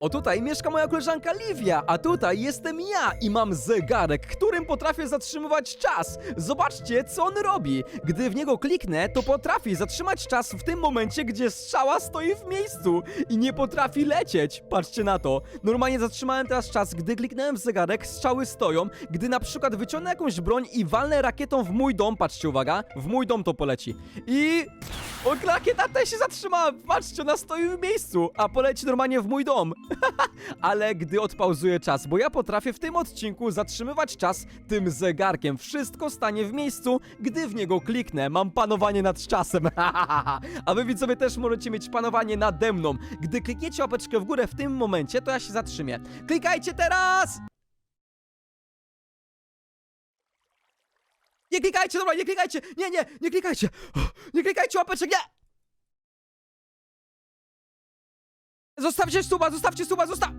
O tutaj mieszka moja koleżanka Livia, a tutaj jestem ja i mam zegarek, którym potrafię zatrzymywać czas. Zobaczcie, co on robi. Gdy w niego kliknę, to potrafi zatrzymać czas w tym momencie, gdzie strzała stoi w miejscu i nie potrafi lecieć. Patrzcie na to. Normalnie zatrzymałem teraz czas, gdy kliknąłem w zegarek, strzały stoją. Gdy na przykład wyciągnę jakąś broń i walnę rakietą w mój dom, patrzcie, uwaga, w mój dom to poleci. I... O, rakieta też się zatrzymała, patrzcie, ona stoi w miejscu, a poleci normalnie w mój dom. Ale gdy odpauzuję czas, bo ja potrafię w tym odcinku zatrzymywać czas tym zegarkiem. Wszystko stanie w miejscu, gdy w niego kliknę. Mam panowanie nad czasem. A wy widzowie też możecie mieć panowanie nade mną. Gdy klikniecie łapeczkę w górę w tym momencie, to ja się zatrzymię. Klikajcie teraz! Nie klikajcie, dobra, nie klikajcie! Nie, nie, nie klikajcie! Nie klikajcie łapeczek, nie! Zostawcie suba, zostawcie suba, zostaw...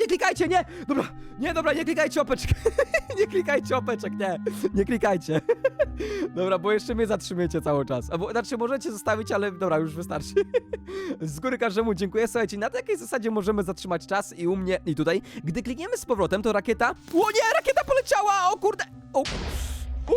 Nie klikajcie, nie! Dobra, nie, dobra, nie klikajcie opeczek. nie klikajcie opeczek, nie. Nie klikajcie. dobra, bo jeszcze mnie zatrzymiecie cały czas. Albo, znaczy, możecie zostawić, ale dobra, już wystarczy. z góry każdemu dziękuję. Słuchajcie, na takiej zasadzie możemy zatrzymać czas i u mnie, i tutaj. Gdy klikniemy z powrotem, to rakieta... O nie, rakieta poleciała! O kurde! O.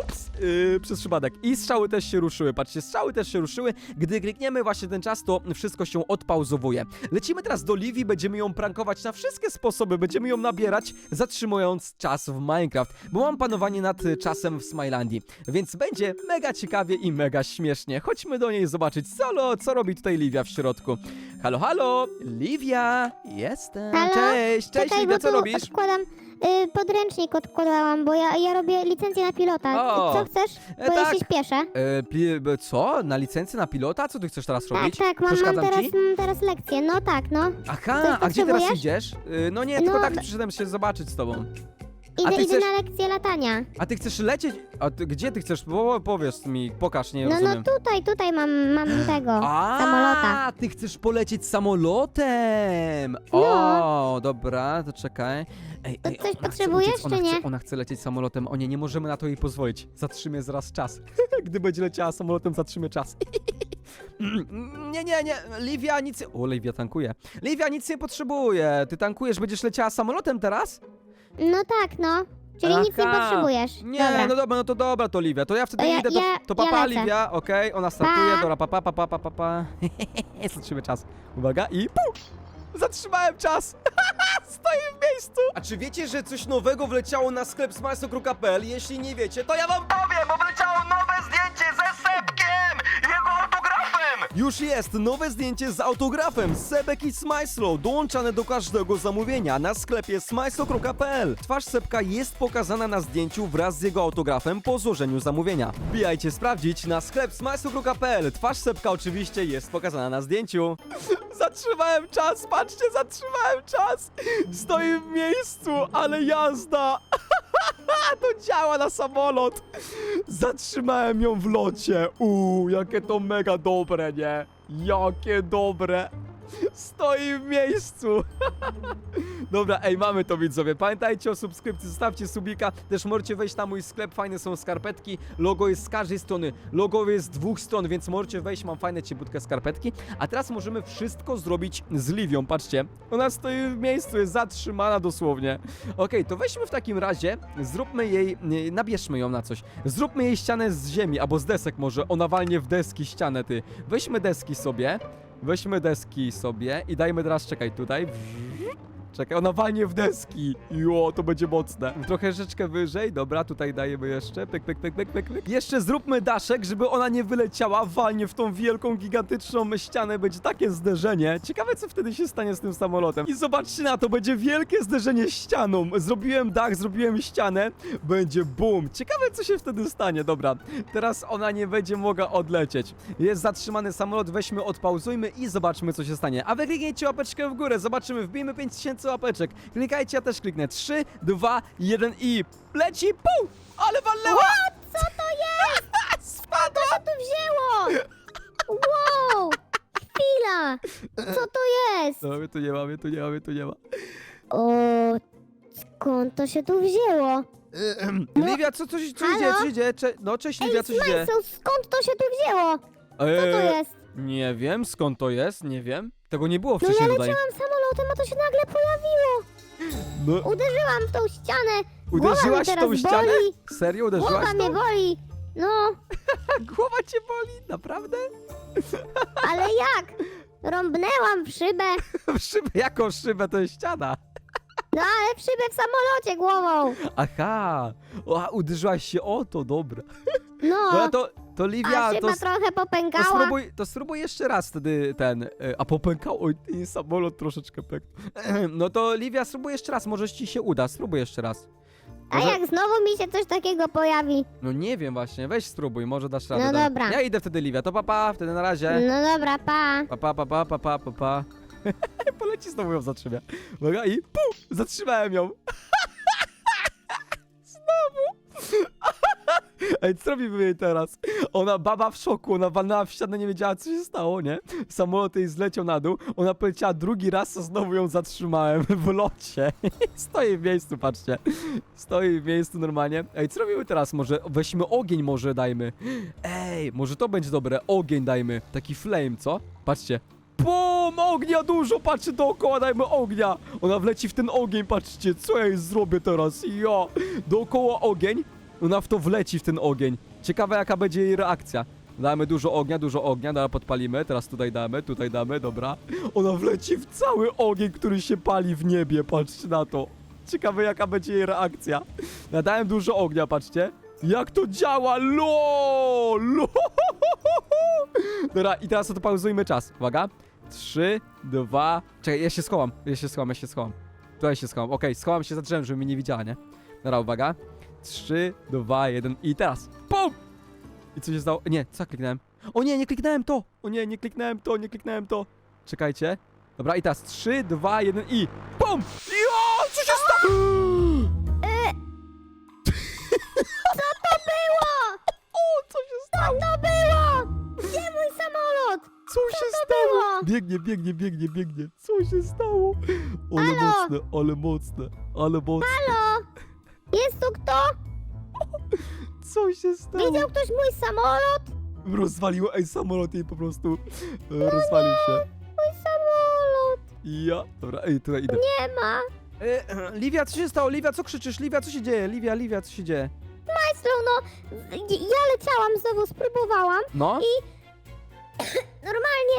Ups, yy, przez przypadek. I strzały też się ruszyły. Patrzcie, strzały też się ruszyły. Gdy klikniemy właśnie ten czas, to wszystko się odpauzowuje. Lecimy teraz do Livi, będziemy ją prankować na wszystkie sposoby. Będziemy ją nabierać, zatrzymując czas w Minecraft. Bo mam panowanie nad y, czasem w Smilandii. Więc będzie mega ciekawie i mega śmiesznie. Chodźmy do niej zobaczyć, co, co robi tutaj Livia w środku. Halo, halo! Livia! Jestem! Halo? Cześć! Cześć, Czekaj, Livia, co robisz? odkładam, y, podręcznik odkładałam, bo ja, ja robię licencję na pilota. O, Co chcesz? e, Bo ja tak. się śpieszę. E, b- co? Na licencję na pilota? Co ty chcesz teraz Tak, robić? tak, mam, mam, Przeszkadzam teraz, ci? mam teraz lekcję. No tak, no. Aha, Coś a gdzie teraz potrzebujesz? idziesz? Y, no nie, No, tylko tak d- przyszedłem się zobaczyć z tobą. Idę, idę chcesz- na lekcję latania. A ty chcesz lecieć? A ty, gdzie ty chcesz? Bo, powiesz mi, pokaż, nie No, no rozumiem. tutaj, tutaj mam, mam tego, A, samolota. ty chcesz polecieć samolotem! No. O, dobra, to czekaj. Ej, To ej, coś ona chce potrzebujesz, uciec, ona czy chce, nie? Ona chce lecieć samolotem. O nie, nie możemy na to jej pozwolić. Zatrzymie zaraz czas. Gdy będzie leciała samolotem, zatrzymie czas. nie, nie, nie, Livia nic... O, Livia tankuje. Livia nic nie potrzebuje. Ty tankujesz, będziesz leciała samolotem teraz? No tak, no. Czyli nic nie Aha. potrzebujesz. Nie, Dobra. no dobra, no to dobra, to Livia. To ja wtedy To ja- idę, to, ja- to papa ja lecę. Okej, ona startuje, Pa. dobra, papa, papa, papa, papa. Zatrzymy czas. Uwaga i pum! Zatrzymałem czas! Stoję w miejscu! A czy wiecie, że coś nowego wleciało na sklep smajsokru.pl? Jeśli nie wiecie, to ja wam powiem, bo wleciało nowe zdjęcie ze! Już jest nowe zdjęcie z autografem Sebek i Smajslo dołączane do każdego zamówienia na sklepie smajsokru.pl. Twarz Sebka jest pokazana na zdjęciu wraz z jego autografem po złożeniu zamówienia. Wbijajcie sprawdzić na sklep smajsokru.pl. Twarz Sebka oczywiście jest pokazana na zdjęciu. Zatrzymałem czas, patrzcie, zatrzymałem czas. Stoi w miejscu, ale jazda. to działa na samolot. Zatrzymałem ją w locie. Uuu, jakie to mega dobre, nie? Jakie dobre. Stoi w miejscu. Dobra, ej, mamy to widzowie. Pamiętajcie o subskrypcji, zostawcie subika. Też możecie wejść na mój sklep, fajne są skarpetki. Logo jest z każdej strony. Logo jest z dwóch stron, więc możecie wejść, mam fajne ciepłutkie skarpetki. A teraz możemy wszystko zrobić z Liwią, patrzcie. Ona stoi w miejscu, jest zatrzymana dosłownie. Okej, to weźmy w takim razie, zróbmy jej, nie, nabierzmy ją na coś. Zróbmy jej ścianę z ziemi, albo z desek może. Ona walnie w deski ścianę, ty. Weźmy deski sobie. Weźmy deski sobie i dajmy teraz, czekaj, tutaj. Czekaj, ona walnie w deski. Jo, to będzie mocne. Trochę rzeczkę wyżej, dobra, tutaj dajemy jeszcze. Pyk, pyk, pyk, pyk, pyk, pyk. Jeszcze zróbmy daszek, żeby ona nie wyleciała, walnie w tą wielką, gigantyczną ścianę. Będzie takie zderzenie. Ciekawe, co wtedy się stanie z tym samolotem. I zobaczcie na to, będzie wielkie zderzenie ścianą. Zrobiłem dach, zrobiłem ścianę. Będzie boom. Ciekawe, co się wtedy stanie. Dobra, teraz ona nie będzie mogła odlecieć. Jest zatrzymany samolot, weźmy, odpauzujmy i zobaczmy, co się stanie. A wy łapeczkę w górę, zobaczymy, wbijmy 5000 łapeczek. Klikajcie, ja też kliknę. 3, 2, 1 i leci, pum! Ale walnęła! Co to jest? Spadła! Co tu wzięło? Wow! Chwila! Co to jest? No, mnie tu nie ma, mnie tu nie ma, mnie tu nie ma. O, skąd to się tu wzięło? No. Livia, co, coś, co idzie, co idzie? Cze no, cześć Livia, coś idzie. Smajsel, skąd to się tu wzięło? Co to Eee, jest? Nie wiem, skąd to jest, nie wiem. Tego nie było No wcześniej ja tutaj. leciałam samolotem, a to się nagle pojawiło. No, Uderzyłam w tą ścianę. Głowa uderzyłaś mnie w tą teraz ścianę? boli. Serio uderzyłaś Głowa mnie tą? boli. No, Głowa cię boli? Naprawdę? ale jak? Rąbnęłam w szybę. W szybę, jaką szybę? To jest ściana. No ale w szybę w samolocie głową. Aha, o, uderzyłaś się o to, dobra. No, No to, to Livia, a to, s- trochę to, popękała. spróbuj, to spróbuj jeszcze raz wtedy ten, e, a popękał, oj, i samolot troszeczkę pękł. No to Livia, spróbuj jeszcze raz, może ci się uda, spróbuj jeszcze raz. A Może- jak znowu mi się coś takiego pojawi? No nie wiem właśnie, weź spróbuj, może dasz radę. No dobra. dobra. Ja idę wtedy Livia, to papa, wtedy na razie. No dobra, pa. Pa, pa, pa, pa, pa, pa, pa, pa. Poleci znowu ją zatrzymia. Uwaga i pum! Zatrzymałem ją. znowu. Ej, co robimy teraz? Ona baba w szoku, ona walnęła w ścianę, nie wiedziała co się stało, nie? Samolot jej zleciał na dół, ona poleciała drugi raz, a znowu ją zatrzymałem w locie. Stoi w miejscu, patrzcie. Stoi w miejscu normalnie. Ej, co robimy teraz? Może weźmy ogień może dajmy. Ej, może to będzie dobre. Ogień dajmy. Taki flame, co? Patrzcie. Bum! Ognia dużo! Patrzcie dookoła, dajmy ognia! Ona wleci w ten ogień, patrzcie, co ja jej zrobię teraz? Ja! Dookoła ogień, ona w to wleci w ten ogień. Ciekawe jaka będzie jej reakcja. Damy dużo ognia, dużo ognia, dobra, podpalimy, teraz tutaj damy, tutaj damy, dobra. Ona wleci w cały ogień, który się pali w niebie, patrzcie na to. Ciekawe jaka będzie jej reakcja. Nadałem dużo ognia, patrzcie. Jak to działa? LOL! LOL! Dobra, i teraz to pauzujmy czas. Uwaga. Trzy, dwa... Czekaj, ja się schowam, ja się schowam, ja się schowam. Tutaj się schowam, okej, schowam się za drzewem, żeby mnie nie widziała, nie? Dobra, uwaga. Trzy, dwa, jeden i teraz. PUM! I co się stało? Nie, co ja kliknąłem? O nie, nie kliknąłem to! O nie, nie kliknąłem to, nie kliknąłem to. Czekajcie. Dobra, i teraz trzy, dwa, jeden i... PUM! Jo! Co się stało? Było! O, co się stało? To było! Gdzie mój samolot? Co się to stało? było? Biegnie, biegnie, biegnie, biegnie. Co się stało? Ale Halo? mocne, ale mocne, ale mocne. Halo? Jest tu kto? Co się stało? Widział ktoś mój samolot? Rozwaliło, ej, samolot jej po prostu e, rozwalił się. Mój samolot. I ja, dobra, ej, tutaj idę. Nie ma. E, Livia, co się stało? Livia, co krzyczysz? Livia, co się dzieje? Livia, Livia, co się dzieje? Majslu, no. Ja leciałam znowu, spróbowałam. No? Normalnie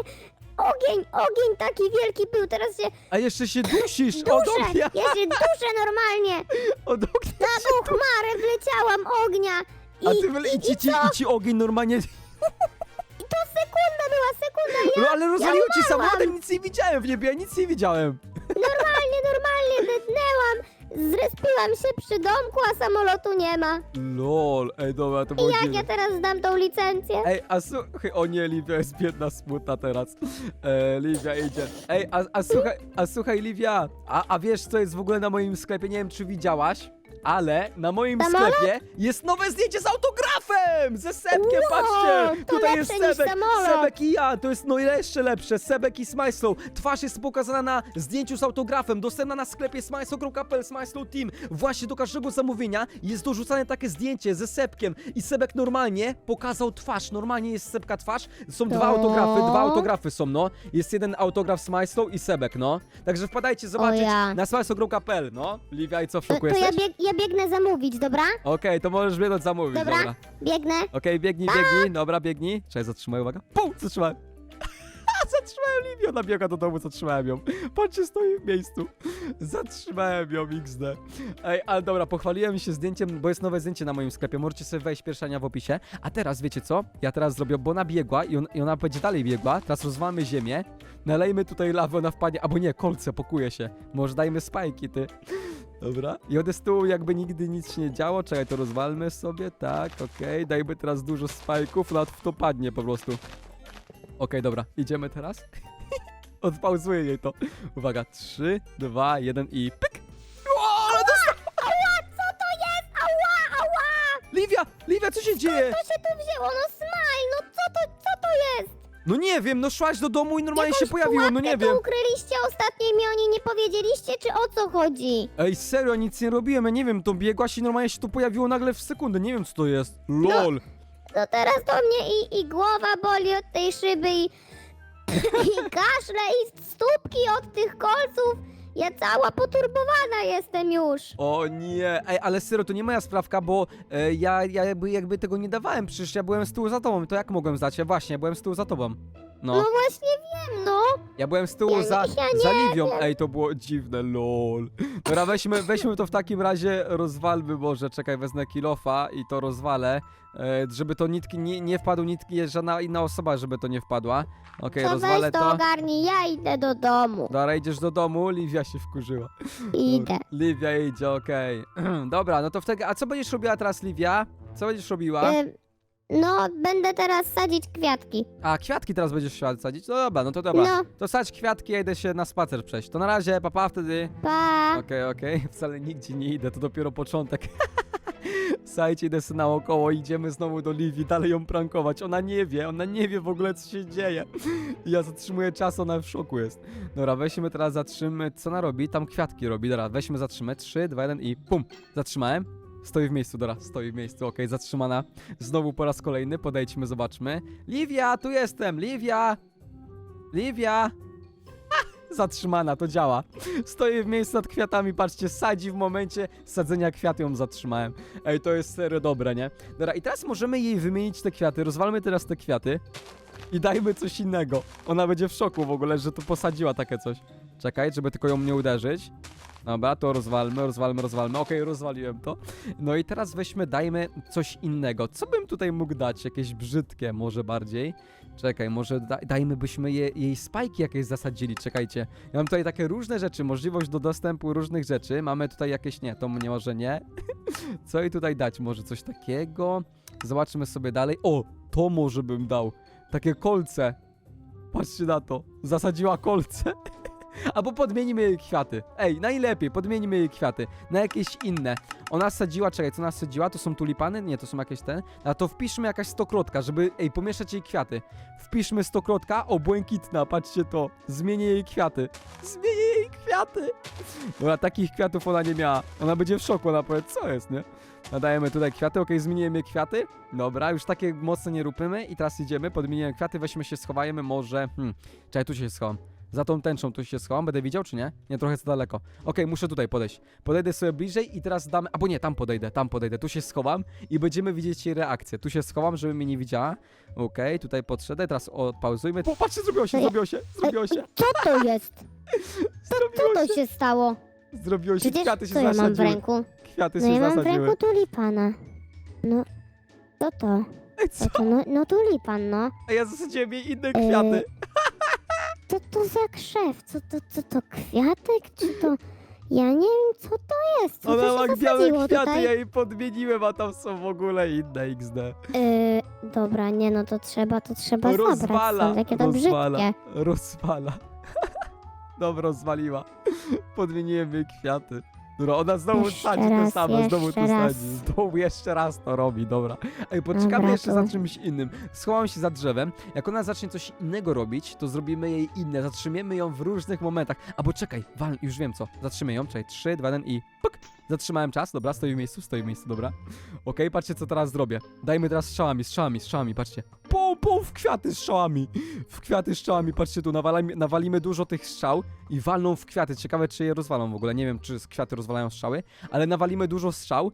ogień, ogień taki wielki był. Teraz się A jeszcze się dusisz od duszę. ognia! Ja się duszę normalnie. Od ognia Na tą chmarę wleciałam ognia. I, A ty i, i, ci, i ci, co? i ci ogień normalnie... I to sekunda była, sekunda. Ja No ale rozwaliło ci umarłam. ja nic nie widziałem w niebie, ja nic nie widziałem. normalnie, normalnie dednęłam. Zrespiłam się przy domku, a samolotu nie ma. Lol, ej, dobra, to było I jak dziwne. ja teraz zdam tą licencję? Ej, a słuchaj, o nie, Livia jest biedna, smutna teraz. E, Livia idzie. Ej, a, a słuchaj, a słuchaj, Livia, a, a wiesz co jest w ogóle na moim sklepie? Nie wiem, czy widziałaś, ale na moim Samolot? sklepie jest nowe zdjęcie z autografem! Ze Sebkiem, Wow, patrzcie! to Tutaj jest lepsze niż Sebek, samolot. Sebek i ja, to jest no jeszcze lepsze, Sebek i Smajslow. Twarz jest pokazana na zdjęciu z autografem, dostępna na sklepie smajslow.pl, Smajslow Team. Właśnie do każdego zamówienia jest dorzucane takie zdjęcie ze Sebkiem i Sebek normalnie pokazał twarz, normalnie jest Sebka twarz, są dwa To? autografy, dwa autografy są, no. Jest jeden autograf Smajslow i Sebek, no. Także wpadajcie zobaczyć ja. na smajslow.pl, no. Livia i co w To, szoku to ja, jesteś? bieg, ja biegnę zamówić, dobra? Okej, to możesz biegać zamówić, Dobra. dobra. Biegnę. Okej, biegnij, biegnij, dobra, biegnij. Czekaj, zatrzymaj, uwaga. Pum, zatrzymałem. zatrzymałem Livię, ona biega do domu, zatrzymałem ją. Patrzcie, stoi w miejscu. Zatrzymałem ją, XD. Ej, ale dobra, pochwaliłem się zdjęciem, bo jest nowe zdjęcie na moim sklepie, możecie sobie wejść pierwszania w opisie. A teraz, wiecie co? Ja teraz zrobię, bo ona biegła i, on, i ona będzie dalej biegła. Teraz rozwalmy ziemię, nalejmy tutaj lawę, ona wpadnie, albo nie, kolce, pokuje się. Może dajmy spajki, ty. Dobra. I od z tyłu jakby nigdy nic się nie działo. Czekaj, to rozwalmy sobie. Tak, okej. Dajmy teraz dużo spajków, nad w to padnie po prostu. Okej, dobra. Idziemy teraz. Odpauzuję jej to. Uwaga. 3, 2, 1 i pyk! O, ale Ała, co to jest? Ała, ała! Livia! Livia, co się dzieje? Co się tu wzięło? No smile, no co to, co to jest? No nie wiem, no szłaś do domu i normalnie się pojawiło, no nie wiem. ukryliście ostatnio i mi o niej nie powiedzieliście, czy o co chodzi? Ej, serio, nic nie robiłem, ja nie wiem, to biegłaś i normalnie się tu pojawiło nagle w sekundę, nie wiem co to jest. LOL. No teraz to mnie i, i głowa boli od tej szyby i I kaszle i stópki od tych kolców. Ja cała poturbowana jestem już. O nie, Ej, ale Syro, to nie moja sprawka, bo e, ja, ja jakby, jakby tego nie dawałem, przecież ja byłem z tyłu za tobą, to jak mogłem zdać? Ja właśnie, byłem z tyłu za tobą. No, No, właśnie wiem, no. ja byłem z tyłu Ja za, ja nie za Liwią. wiem. Ej, to było dziwne, lol. Dobra, weźmy, weźmy to w takim razie, rozwalmy może, czekaj, wezmę kilofa i to rozwalę, e, żeby to nitki, nie, nie wpadł nitki, żadna inna osoba, żeby to nie wpadła. Okej, To rozwalę weź to to. ogarnij, ja idę do domu. Dobra, idziesz do domu, Liwia się wkurzyła. Idę. Liwia idzie, okej. Dobra, no to wtedy, a co będziesz robiła teraz, Liwia? Co będziesz robiła? Ym, no, będę teraz sadzić kwiatki. A, kwiatki teraz będziesz sadzić? No dobra, no to dobra. No, To sadź kwiatki, ja idę się na spacer przejść. To na razie, papa, wtedy. pa. Okej, okej, wcale nigdzie nie idę, to dopiero początek. Słuchajcie, idę sobie naokoło, idziemy znowu do Livi, dalej ją prankować. Ona nie wie, ona nie wie w ogóle, co się dzieje. Ja zatrzymuję czas, ona w szoku jest. Dobra, weźmy teraz, zatrzymy, co ona robi? Tam kwiatki robi, dobra, weźmy, zatrzymę, 3, 2, 1 i pum, zatrzymałem. Stoi w miejscu, dobra, stoi w miejscu, okej, zatrzymana. Znowu po raz kolejny, podejdźmy, zobaczmy. Livia, tu jestem, Livia! Livia! Zatrzymana, to działa. Stoi w miejscu nad kwiatami, patrzcie, sadzi w momencie sadzenia kwiatu ją zatrzymałem. Ej, to jest serio dobre, nie? Dobra, i teraz możemy jej wymienić te kwiaty, rozwalmy teraz te kwiaty i dajmy coś innego. Ona będzie w szoku w ogóle, że tu posadziła takie coś. Czekaj, żeby tylko ją nie uderzyć. Dobra, to rozwalmy, rozwalmy, rozwalmy. Okej, rozwaliłem to. No i teraz weźmy, dajmy coś innego. Co bym tutaj mógł dać? Jakieś brzydkie może bardziej. Czekaj, może da, dajmy byśmy je, jej spajki jakieś zasadzili, czekajcie. Ja mam tutaj takie różne rzeczy, możliwość do dostępu różnych rzeczy. Mamy tutaj jakieś, nie, to mnie może nie. Co jej tutaj dać? Może coś takiego? Zobaczymy sobie dalej. O, to może bym dał. Takie kolce. Patrzcie na to. Zasadziła kolce. Albo podmienimy jej kwiaty. Ej, najlepiej, podmienimy jej kwiaty. Na jakieś inne. Ona sadziła, czekaj, co ona sadziła? To są tulipany? Nie, to są jakieś te. A to wpiszmy jakaś stokrotka, żeby, ej, pomieszać jej kwiaty. Wpiszmy stokrotka, o, błękitna, patrzcie to. Zmienię jej kwiaty. Zmienię jej kwiaty. Dobra, takich kwiatów ona nie miała. Ona będzie w szoku, ona powie, co jest, nie? Nadajemy tutaj kwiaty, okej, zmieniłem jej kwiaty. Dobra, już takie mocne nie róbmy i teraz idziemy, podmieniłem kwiaty, weźmy się, schowajmy może, hmm, czekaj, tu się schowam. Za tą tęczą tu się schowam, będę widział czy nie? Nie, trochę za daleko. Okej, muszę tutaj podejść. Podejdę sobie bliżej i teraz damy, albo nie, tam podejdę, tam podejdę, tu się schowam i będziemy widzieć jej reakcję. Tu się schowam, żeby mnie nie widziała. Okej, tutaj podszedłem, teraz odpauzujmy. Popatrzcie, zrobiło się, zrobiło się, zrobiło się, Co to jest? Co zrobiło to się, się stało? zrobiło się, Przecież kwiaty się co ja mam w zasadziły. ręku? Kwiaty No się ja mam w zasadziły. ręku tulipana. No, co to? Ej, Co co? to? No, no tulipan, no. A ja zasadziłem jej inne E, kwiaty. Co to za krzew? Co to, co to kwiatek? Czy to... Ja nie wiem, co to jest. Co Ona to ma się białe zasadziło kwiaty, tutaj? ja jej podmieniłem, a tam są w ogóle inne XD. Yy, dobra, nie no, to trzeba, to trzeba zabrać Rozwala, stąd, jakie to rozwala, brzydkie. rozwala. Dobra, rozwaliła. Podmieniłem jej kwiaty. Dobra, ona znowu Jeszcze sadzi raz, same, znowu jeszcze tu raz. sadzi. Znowu jeszcze raz to robi, dobra. Ej, poczekamy Dobra, jeszcze to- za czymś innym. Schowam się za drzewem. Jak ona zacznie coś innego robić, to zrobimy jej inne. Zatrzymiemy ją w różnych momentach. Albo czekaj, wal, już wiem co. Zatrzymy ją, czekaj, 3, 2, 1 i puk. Zatrzymałem czas, dobra, stoi w miejscu, stoi w miejscu, dobra. Okej, patrzcie co teraz zrobię. Dajmy teraz strzałami, strzałami, strzałami, patrzcie. Pum, pum, w kwiaty strzałami. W kwiaty strzałami, patrzcie tu, nawalimy, nawalimy dużo tych strzał i walną w kwiaty. Ciekawe, czy je rozwalą w ogóle. Nie wiem, czy z kwiaty rozwalają strzały, ale nawalimy dużo strzał.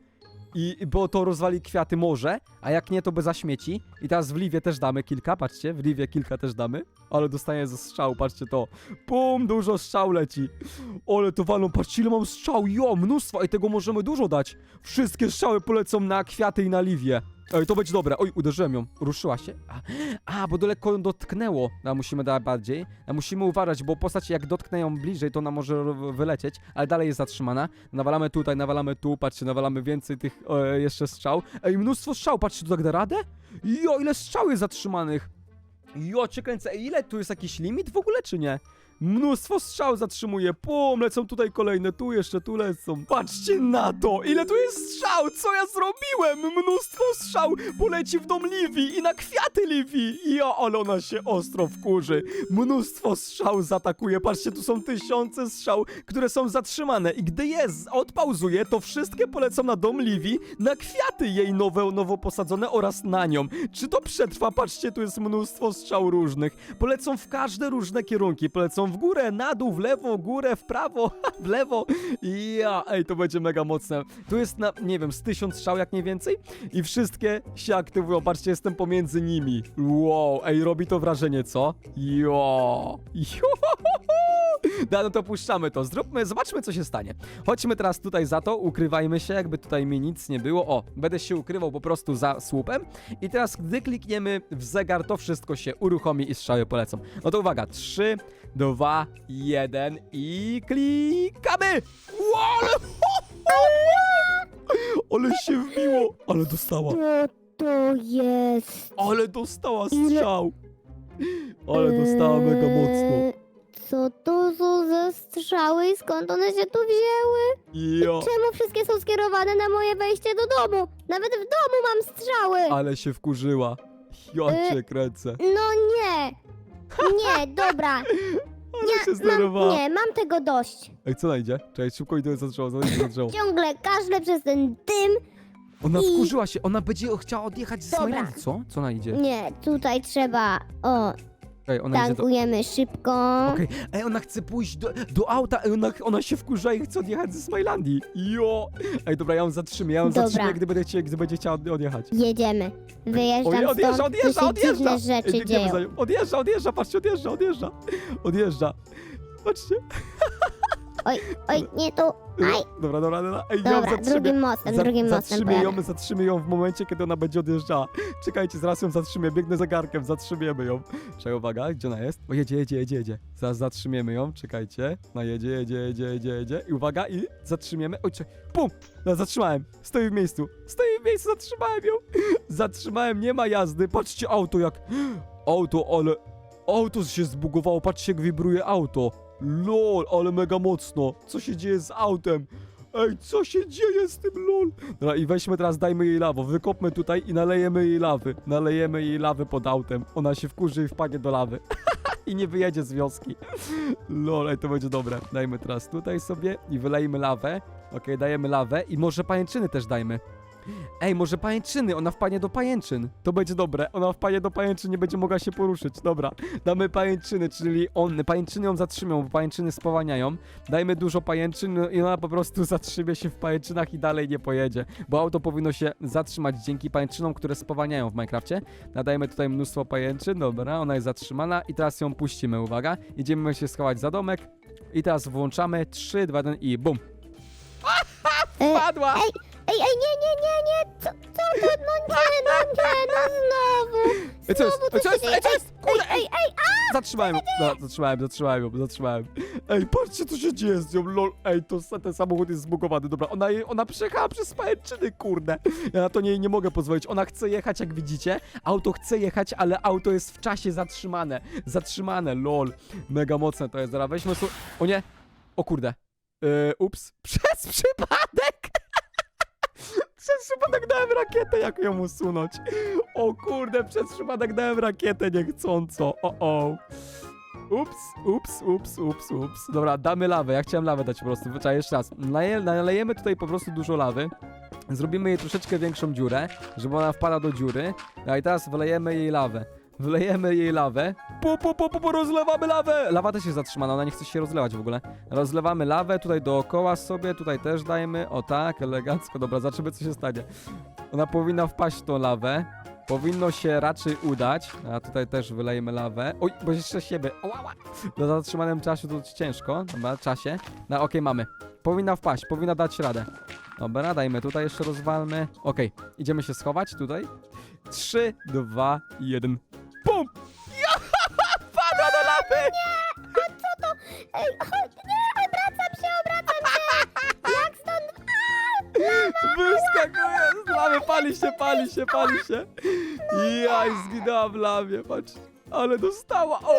I bo to rozwali kwiaty może, a jak nie, to by zaśmieci. I teraz w Liwie też damy kilka, patrzcie, w Liwie kilka też damy. Ale dostaję ze strzału, patrzcie to. Pum, dużo strzał leci. Ole to walą, patrzcie ile mam strzał, jo, mnóstwo, i tego możemy dużo dać. Wszystkie strzały polecą na kwiaty i na Liwie. Ej, to będzie dobre. Oj, uderzyłem ją. Ruszyła się. A, a bo daleko ją dotknęło. A musimy dać bardziej. A musimy uważać, bo postać jak dotknę ją bliżej, to ona może wylecieć, ale dalej jest zatrzymana. Nawalamy tutaj, nawalamy tu, patrzcie, nawalamy więcej tych e, jeszcze strzał. Ej, mnóstwo strzał, patrzcie, tu tak da radę? Jo, ile strzał jest zatrzymanych. Jo. Ej, ile tu jest jakiś limit w ogóle, czy nie? Mnóstwo strzał zatrzymuje. Pum, lecą tutaj kolejne, tu jeszcze, tu lecą. Patrzcie na to, ile tu jest strzał, co ja zrobiłem? Mnóstwo strzał poleci w dom Livi i na kwiaty Livi. Ja, ale ona się ostro wkurzy. Mnóstwo strzał zaatakuje. Patrzcie, tu są tysiące strzał, które są zatrzymane i gdy je odpauzuje, to wszystkie polecą na dom Livi, na kwiaty jej nowe, nowo posadzone oraz na nią. Czy to przetrwa? Patrzcie, tu jest mnóstwo strzał różnych. Polecą w każde różne kierunki. Polecą w górę, na dół, w lewo, górę, w prawo, w lewo. Ja, ej, to będzie mega mocne. Tu jest na, nie wiem, z tysiąc strzał jak nie więcej i wszystkie się aktywują. Patrzcie, jestem pomiędzy nimi. Wow, ej, robi to wrażenie, co? Jo. Jo. No, no to puszczamy to. Zróbmy, zobaczmy co się stanie. Chodźmy teraz tutaj za to, ukrywajmy się, jakby tutaj mi nic nie było. O, będę się ukrywał po prostu za słupem. I teraz, gdy klikniemy w zegar, to wszystko się uruchomi i strzały polecą. No to uwaga, 3, 2, 1 i klikamy! Wow, ale... się wbiło! Ale dostała, Co to jest? ale dostała strzał! Ale dostała mega mocno. Eee, Co to są za strzały i skąd one się tu wzięły? Jo. Czemu wszystkie są skierowane na moje wejście do domu? Nawet w domu mam strzały! Ale się wkurzyła. Ja Y- cię kręcę. No nie! Nie, dobra. Ale się Mam, zdenerwowała. nie, mam tego dość. Ej, co najdzie? Czekaj, szybko idę za drzewo, za za drzewo. Ciągle kaszle przez ten dym. Ona I- wkurzyła się, ona będzie chciała odjechać z Dobra. Co? Co ona idzie? Nie, tutaj trzeba. O, Ej, ona idzie do... tankujemy szybko. Okej, ej, ona chce pójść do, do auta, ej, ona, ona się wkurza i chce odjechać ze Smilandii. Jo! Ej, dobra, ja ją zatrzymię, ja ją Dobra. zatrzymię, gdy będzie, chcie, gdy będzie chciała od- odjechać. Jedziemy. Wyjeżdżam Oj, odjeżdża, stąd, odjeżdża, tu się odjeżdża! dziwne Ej, rzeczy biegniemy dzieją. za nią. Odjeżdża, odjeżdża, patrzcie, odjeżdża, odjeżdża. Odjeżdża. Patrzcie. Oj, oj, nie tu. Aj, Dobra, dobra, dobra. Ej, ją dobra, drugim mostem, Za- drugim mostem pojadę. ją, zatrzymię ją w momencie, kiedy ona będzie odjeżdżała. Czekajcie, zaraz ją zatrzymię, biegnę zegarkiem, zatrzymiemy ją. Czekaj, uwaga, gdzie ona jest? O, jedzie, jedzie, jedzie, jedzie. Zaraz zatrzymiemy ją, czekajcie. No jedzie, jedzie, jedzie, jedzie, jedzie. I uwaga, i zatrzymiemy. Oj, czekaj, pum! No, zatrzymałem, stoi w miejscu. Stoi w miejscu, zatrzymałem ją. Zatrzymałem, nie ma jazdy. Patrzcie, auto jak... Auto, ale... Auto się zbugowało, patrzcie jak wibruje auto. Lol, ale mega mocno. Co się dzieje z autem? Ej, co się dzieje z tym lol? Dobra, i weźmy teraz, dajmy jej lawo, wykopmy tutaj i nalejemy jej lawy. Nalejemy jej lawy pod autem. Ona się wkurzy i wpadnie do lawy. I nie wyjedzie z wioski. Lol, ej, to będzie dobre. Dajmy teraz tutaj sobie i wylejmy lawę. Okej, dajemy lawę i może pajęczyny też dajmy. Ej, może pajęczyny, ona wpadnie do pajęczyn. To będzie dobre. Ona wpadnie do pajęczyn, nie będzie mogła się poruszyć. Dobra, damy pajęczyny, czyli on, pajęczyny ją zatrzymią, bo pajęczyny spowalniają. Dajmy dużo pajęczyn i ona po prostu zatrzymie się w pajęczynach i dalej nie pojedzie. Bo auto powinno się zatrzymać dzięki pajęczynom, które spowalniają w Minecrafcie. Nadajmy tutaj mnóstwo pajęczyn, dobra, ona jest zatrzymana i teraz ją puścimy, uwaga. Idziemy się schować za domek i teraz włączamy 3, 2, 1 i bum. E, Padła! Ej, ej, ej, nie, nie, nie, nie, co, co to, no nie, no nie, no znowu. Ej, co jest? Znowu Ej, co jest? Ej, co jest? Kurde, Ej, ej, ej, a! Zatrzymałem ją, no, zatrzymałem, zatrzymałem ją, zatrzymałem. Ej, patrzcie co się dzieje z nią, lol. Ej, to ten samochód jest zbugowany, dobra, ona, jej- ona przejechała przez pajęczyny, kurde. Ja na to nie, nie mogę pozwolić, ona chce jechać, jak widzicie. Auto chce jechać, ale auto jest w czasie zatrzymane. Zatrzymane, lol. Mega mocne to jest, dobra, weźmy sobie... O nie, o kurde. Yy, ups, przez przypadek! Przez przypadek dałem rakietę, jak ją usunąć. O kurde, przez przypadek dałem rakietę niechcąco. O, o. Ups, ups, ups, ups, ups. Dobra, damy lawę. Ja chciałem lawę dać po prostu. Trzeba jeszcze raz. Naleje, nalejemy tutaj po prostu dużo lawy. Zrobimy jej troszeczkę większą dziurę, żeby ona wpada do dziury. No i teraz wylejemy jej lawę. Wylejemy jej lawę. Pu, pu, pu, pu, pu, rozlewamy lawę! Lawa też jest zatrzymana, ona nie chce się rozlewać w ogóle. Rozlewamy lawę tutaj dookoła sobie, tutaj też dajmy. O tak, elegancko. Dobra, zobaczymy co się stanie. Ona powinna wpaść w tą lawę. Powinno się raczej udać. A tutaj też wylejemy lawę. Oj, bo jeszcze siebie. Oła, Na zatrzymanym czasie to ciężko. Dobra, czasie. No okej, mamy. Powinna wpaść, powinna dać radę. Dobra, dajmy tutaj jeszcze rozwalmy. Okej, idziemy się schować tutaj. 3, 2, 1. Pum! Ja, Padła do lawy! Ej, chodź, nie, obracam się, obracam się. Jak stąd? Wyskakuje z lawy, pali się, pali się, pali się. Ja i zginęła w lawie, patrz. Ale dostała, o!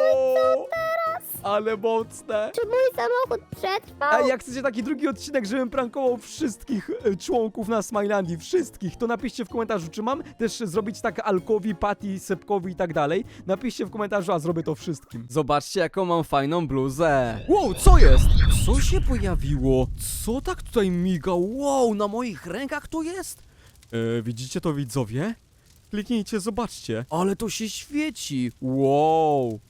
Ale mocne. Czy mój samochód przetrwał? A jak chcecie taki drugi odcinek, żebym prankował wszystkich e, członków na Smilandii, wszystkich, to napiszcie w komentarzu, czy mam też zrobić tak Alkowi, Patty, Sepkowi i tak dalej. Napiszcie w komentarzu, a zrobię to wszystkim. Zobaczcie, jaką mam fajną bluzę. Wow, co jest? Co się pojawiło? Co tak tutaj miga? Wow, na moich rękach to jest? E, widzicie to widzowie? Kliknijcie, zobaczcie. Ale to się świeci. Wow.